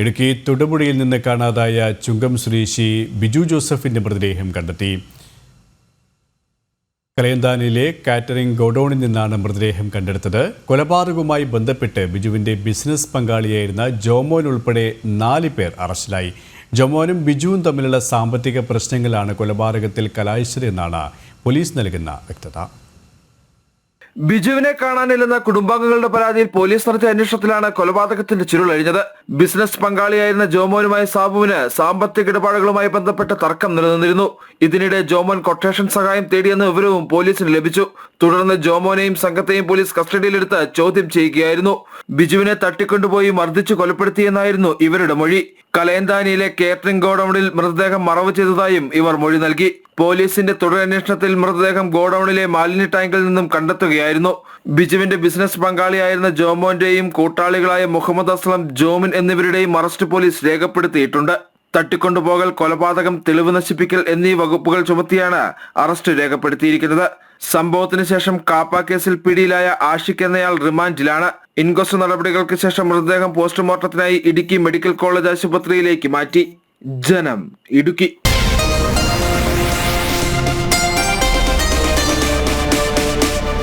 ഇടുക്കി തൊടുപുഴയിൽ നിന്ന് കാണാതായ ചുങ്കം സ്വദേശി ബിജു ജോസഫിന്റെ മൃതദേഹം കണ്ടെത്തി. കലയന്താനിലെ കാറ്ററിംഗ് ഗോഡൌണിൽ നിന്നാണ് മൃതദേഹം കണ്ടെടുത്തത്. കൊലപാതകവുമായി ബന്ധപ്പെട്ട് ബിജുവിന്റെ ബിസിനസ് പങ്കാളിയായിരുന്ന ജോമോൻ ഉൾപ്പെടെ നാല് പേർ അറസ്റ്റിലായി. ജോമോനും ബിജുവും തമ്മിലുള്ള സാമ്പത്തിക പ്രശ്നങ്ങളാണ് കൊലപാതകത്തിൽ കലാശിച്ചതെന്നാണ് പോലീസ് നൽകുന്ന വ്യക്തത. ബിജുവിനെ കാണാനില്ലെന്ന കുടുംബാംഗങ്ങളുടെ പരാതിയിൽ പോലീസ് നടത്തിയ അന്വേഷണത്തിലാണ് കൊലപാതകത്തിന്റെ ചുരുളഴിഞ്ഞത് ബിസിനസ് പങ്കാളിയായിരുന്ന ജോമോനുമായി സാബുവിന് സാമ്പത്തിക ഇടപാടുകളുമായി ബന്ധപ്പെട്ട തർക്കം നിലനിന്നിരുന്നു. ഇതിനിടെ ജോമോൻ കൊട്ടേഷൻ സഹായം തേടിയെന്ന വിവരവും പോലീസിന് ലഭിച്ചു. തുടർന്ന് ജോമോനെയും സംഘത്തെയും പോലീസ് കസ്റ്റഡിയിലെടുത്ത് ചോദ്യം ചെയ്യുകയായിരുന്നു. ബിജുവിനെ തട്ടിക്കൊണ്ടുപോയി മർദ്ദിച്ചു കൊലപ്പെടുത്തിയെന്നായിരുന്നു ഇവരുടെ മൊഴി. കലയന്താനിയിലെ കേറ്ററിംഗ് ഗോഡൌണിൽ മൃതദേഹം മറവ് ചെയ്തതായും ഇവർ മൊഴി നൽകി. പോലീസിന്റെ തുടരന്വേഷണത്തിൽ മൃതദേഹം ഗോഡൌണിലെ മാലിന്യ ടാങ്കിൽ നിന്നും കണ്ടെത്തുകയായിരുന്നു. ബിജുവിന്റെ ബിസിനസ് പങ്കാളിയായിരുന്ന ജോമോന്റെയും കൂട്ടാളികളായ മുഹമ്മദ് അസ്ലം ജോമിൻ എന്നിവരുടെയും അറസ്റ്റ് പോലീസ് രേഖപ്പെടുത്തിയിട്ടുണ്ട്. തട്ടിക്കൊണ്ടുപോകൽ കൊലപാതകം തെളിവ് നശിപ്പിക്കൽ എന്നീ വകുപ്പുകൾ ചുമത്തിയാണ് അറസ്റ്റ് രേഖപ്പെടുത്തിയിരിക്കുന്നത്. സംഭവത്തിന് ശേഷം കാപ്പ കേസിൽ പിടിയിലായ ആഷിഖ് എന്നയാൾ റിമാൻഡിലാണ്. ഇൻക്വസ്റ്റ് നടപടികൾക്ക് ശേഷം മൃതദേഹം പോസ്റ്റ്മോർട്ടത്തിനായി ഇടുക്കി മെഡിക്കൽ കോളേജ് ആശുപത്രിയിലേക്ക് മാറ്റി. ജനം ഇടുക്കി.